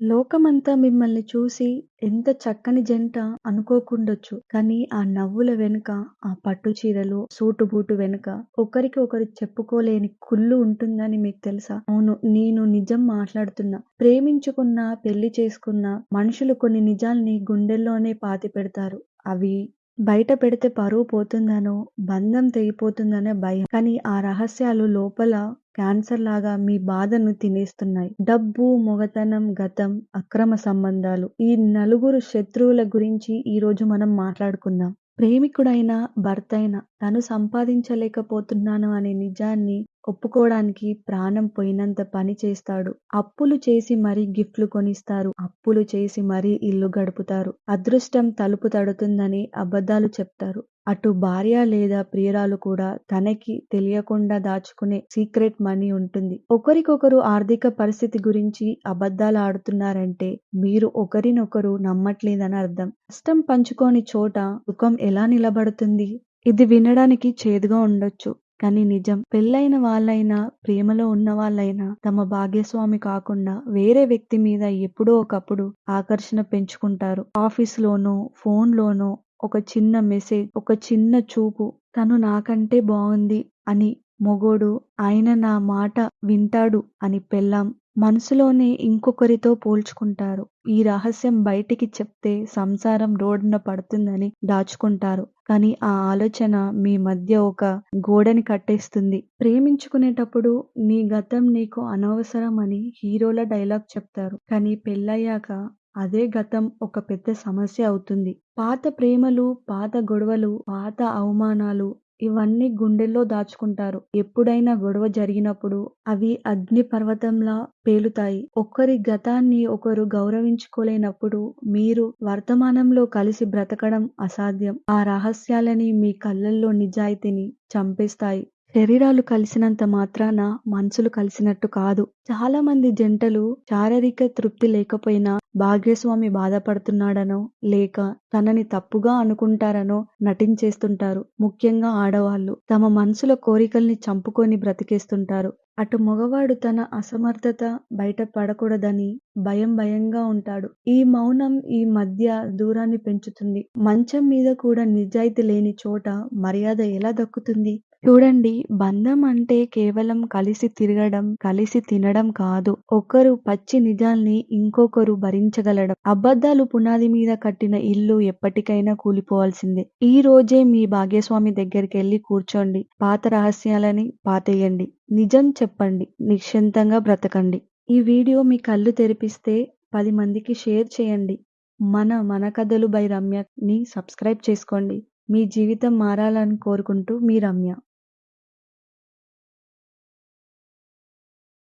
లోకమంతా మిమ్మల్ని చూసి ఎంత చక్కని జంట అనుకోకుండొచ్చు. కానీ ఆ నవ్వుల వెనుక, ఆ పట్టు చీరలు, సూటు బూటు వెనుక ఒకరికి ఒకరు చెప్పుకోలేని కుళ్ళు ఉంటుందని మీకు తెలుసా? అవును. నేను నిజం మాట్లాడుతున్నా. ప్రేమించుకున్నా, పెళ్ళి చేసుకున్నా మనుషులు కొన్ని నిజాల్ని గుండెల్లోనే పాతి పెడతారు అవి బయట పెడితే పరువు పోతుందనో, బంధం తెగిపోతుందనో భయం. కానీ ఆ రహస్యాలు లోపల క్యాన్సర్ లాగా మీ బాధను తినేస్తున్నాయి. డబ్బు, మొగతనం, గతం, అక్రమ సంబంధాలు ఈ నలుగురు శత్రువుల గురించి ఈరోజు మనం మాట్లాడుకుందాం. ప్రేమికుడైనా, అయినా తను సంపాదించలేకపోతున్నాను అనే నిజాన్ని ఒప్పుకోవడానికి ప్రాణం పోయినంత పని చేస్తాడు. అప్పులు చేసి మరీ గిఫ్ట్లు కొనిస్తారు. అప్పులు చేసి మరీ ఇల్లు గడుపుతారు. అదృష్టం తలుపు తడుతుందని అబద్ధాలు చెప్తారు. అటు భార్య లేదా ప్రియురాలు కూడా తనకి తెలియకుండా దాచుకునే సీక్రెట్ మనీ ఉంటుంది. ఒకరికొకరు ఆర్థిక పరిస్థితి గురించి అబద్ధాలు ఆడుతున్నారంటే మీరు ఒకరినొకరు నమ్మట్లేదని అర్థం. కష్టం పంచుకోని చోట సుఖం ఎలా నిలబడుతుంది? ఇది వినడానికి చేదుగా ఉండొచ్చు. కానీ నిజం. పెళ్ళైన వాళ్ళైనా, ప్రేమలో ఉన్న వాళ్ళైనా తమ భాగ్యస్వామి కాకుండా వేరే వ్యక్తి మీద ఎప్పుడో ఒకప్పుడు ఆకర్షణ పెంచుకుంటారు. ఆఫీస్లోనో ఫోన్లోనో ఒక చిన్న మెసేజ్, ఒక చిన్న చూపు తను నాకంటే బాగుంది అని మొగోడు, ఆయన నా మాట వింటాడు అని పెళ్ళాం మనసులోనే ఇంకొకరితో పోల్చుకుంటారు. ఈ రహస్యం బయటికి చెప్తే సంసారం రోడ్డున పడుతుందని దాచుకుంటారు. కానీ ఆ ఆలోచన మీ మధ్య ఒక గోడని కట్టేస్తుంది. ప్రేమించుకునేటప్పుడు నీ గతం నీకు అనవసరం అని హీరోల డైలాగ్ చెప్తారు. కానీ పెళ్ళయ్యాక అదే గతం ఒక పెద్ద సమస్య అవుతుంది. పాత ప్రేమలు, పాత గొడవలు, పాత అవమానాలు ఇవన్నీ గుండెల్లో దాచుకుంటారు. ఎప్పుడైనా గొడవ జరిగినప్పుడు అవి అగ్ని పర్వతంలా పేలుతాయి. ఒకరి గతాన్ని ఒకరు గౌరవించుకోలేనప్పుడు మీరు వర్తమానంలో కలిసి బ్రతకడం అసాధ్యం. ఆ రహస్యాలని మీ కళ్ళల్లో నిజాయితీని చంపేస్తాయి. శరీరాలు కలిసినంత మాత్రాన మనసులు కలిసినట్టు కాదు. చాలా మంది జంటలు శారీరక తృప్తి లేకపోయినా భాగ్యస్వామి బాధపడుతున్నాడనో, లేక తనని తప్పుగా అనుకుంటారనో నటించేస్తుంటారు. ముఖ్యంగా ఆడవాళ్ళు. తమ మనసుల కోరికల్ని చంపుకొని బ్రతికేస్తుంటారు. అటు మగవాడు తన అసమర్థత బయట పడకూడదని భయం భయంగా ఉంటాడు. ఈ మౌనం ఈ మధ్య దూరాన్ని పెంచుతుంది. మంచం మీద కూడా నిజాయితీ లేని చోట మర్యాద ఎలా దక్కుతుంది? చూడండి బంధం అంటే కేవలం కలిసి తిరగడం, కలిసి తినడం కాదు. ఒకరు పచ్చి నిజాల్ని ఇంకొకరు భరించగలడం. అబద్ధాలు పునాది మీద కట్టిన ఇల్లు ఎప్పటికైనా కూలిపోవాల్సిందే. ఈ రోజే మీ భాగ్యస్వామి దగ్గరికెళ్ళి కూర్చోండి. పాత రహస్యాలని పాతేయండి. నిజం చెప్పండి. నిశ్చింతంగా బ్రతకండి. ఈ వీడియో మీ కళ్ళు తెరిపిస్తే పది మందికి షేర్ చేయండి. మన మన కథలు బై రమ్యని సబ్స్క్రైబ్ చేసుకోండి. మీ జీవితం మారాలని కోరుకుంటూ మీ రమ్య.